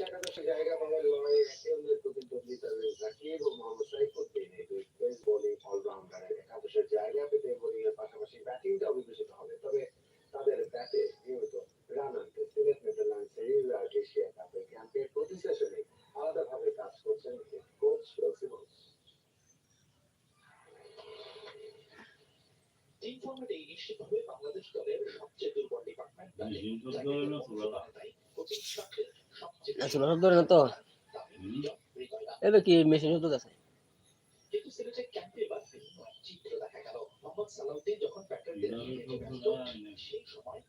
কাছাকাছি জায়গা কাজ করছেন কোচ এই ফর্মেটে নিশ্চিতভাবে বাংলাদেশ দলের সবচেয়ে দুর্বল ডিপার্টমেন্ট আচ্ছা বছর ধরে না তো। এটা কি মেশিন শব্দ আছে?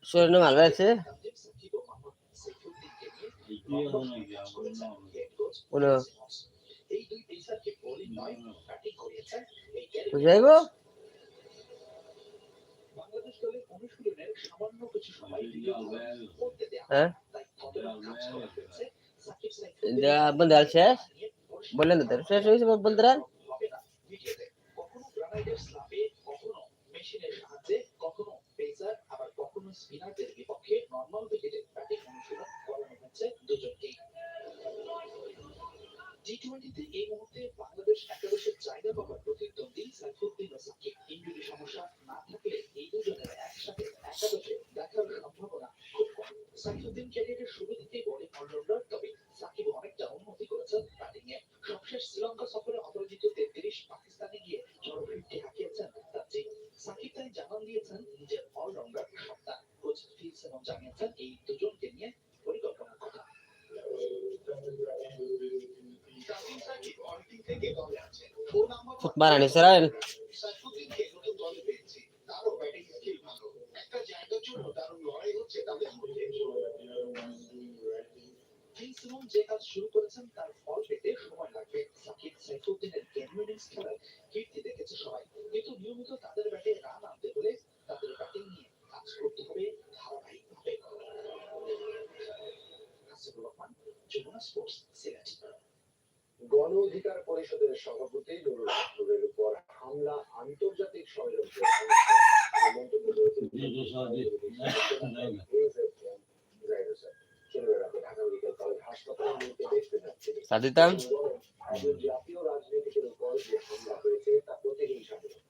শরীর নাম আলবা আছে? বুঝাইব হ্যাঁ? बंदराल शेष बोलन दर शेष बंदराल বানানি স্যার সবাই কিন্তু নিয়মিত তাদের ব্যাটে রান আনতে হলে তাদের নিয়ে কাজ করতে হবে স্পোর্টস সিলেট গণ অধিকার পরিষদের সভাপতি নুরুল আহমেদের উপর হামলা আন্তর্জাতিক ষড়যন্ত্র জাতীয় রাজনীতির উপর যে হামলা হয়েছে তা প্রতিহিংসামূলক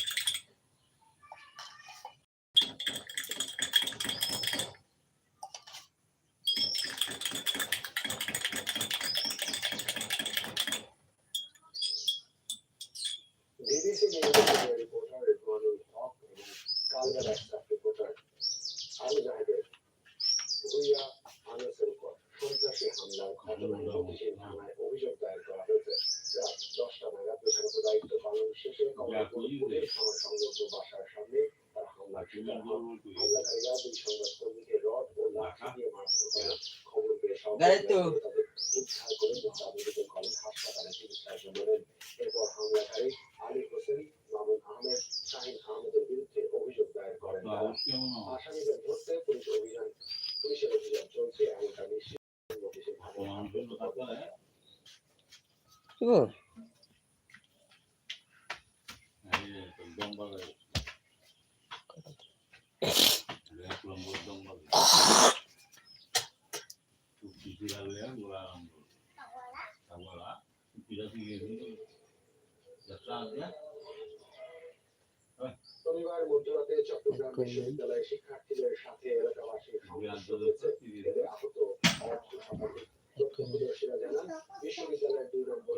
YouTube. tirarle bola la bola tira sigue ya está ya শনিবার মধ্যরাতে চট্টগ্রাম বিশ্ববিদ্যালয়ের বিশ্ববিদ্যালয়ের দুই নম্বর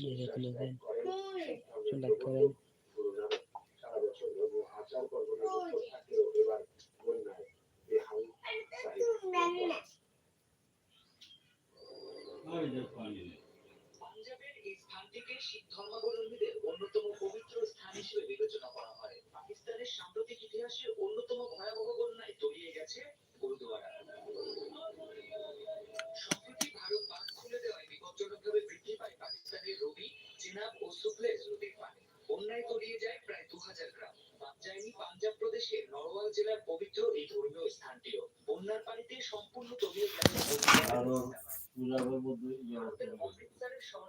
সিলেক্ট করেন পাঞ্জাবের এই স্থান থেকে শিখ ধর্মাবলম্বী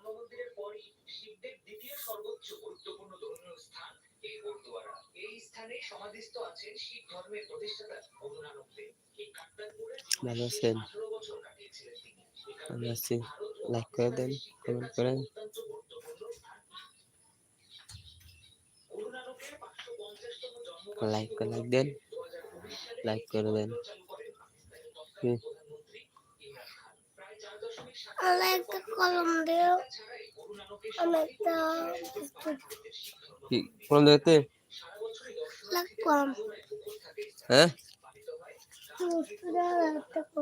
রাম মন্দিরের পরই শিখদের দ্বিতীয় সর্বোচ্চ গুরুত্বপূর্ণ ধর্মীয় স্থান এই গুরুদ্বারা এই স্থানে সমাধিস্থ আছেন শিখ ধর্মের প্রতিষ্ঠাতা গুরু নানক দেব এই কাকতারপুরে বছর কাটিয়েছিলেন তিনি। লাইক করে দেন লাইক লাইক দেন। লাইক করে দেন। I like the Colombo. I like the from the thing. Like one. Huh? Gracias.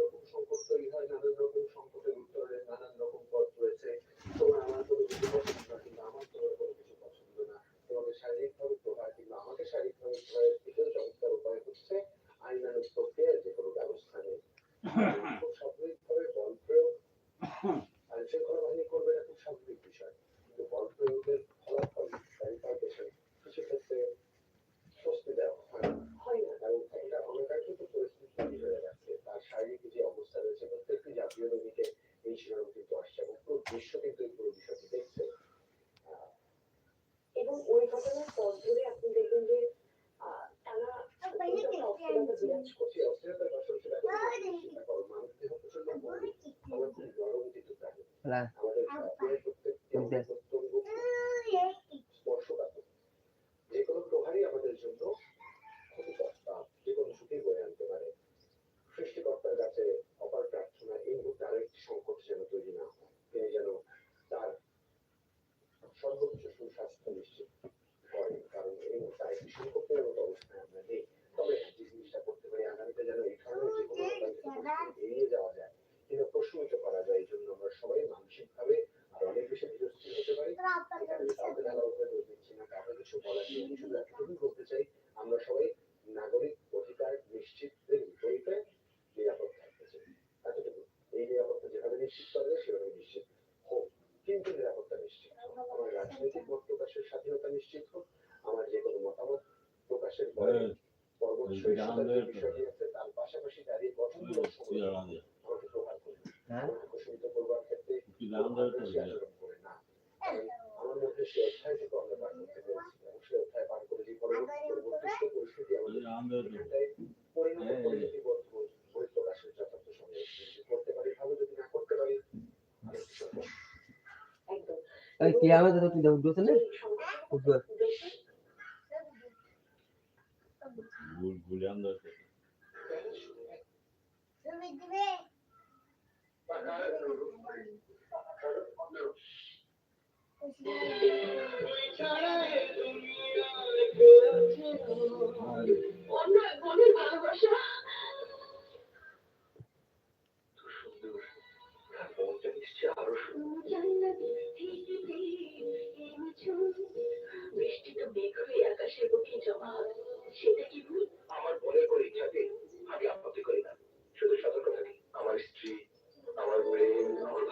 right? তারপরে বিবেকানন্দের কিয়ামত তো তুই দেখছিস না гулянных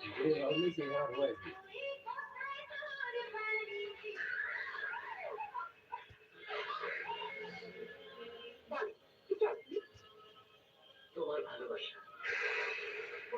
They are missing out way. তোমার ভালোবাসা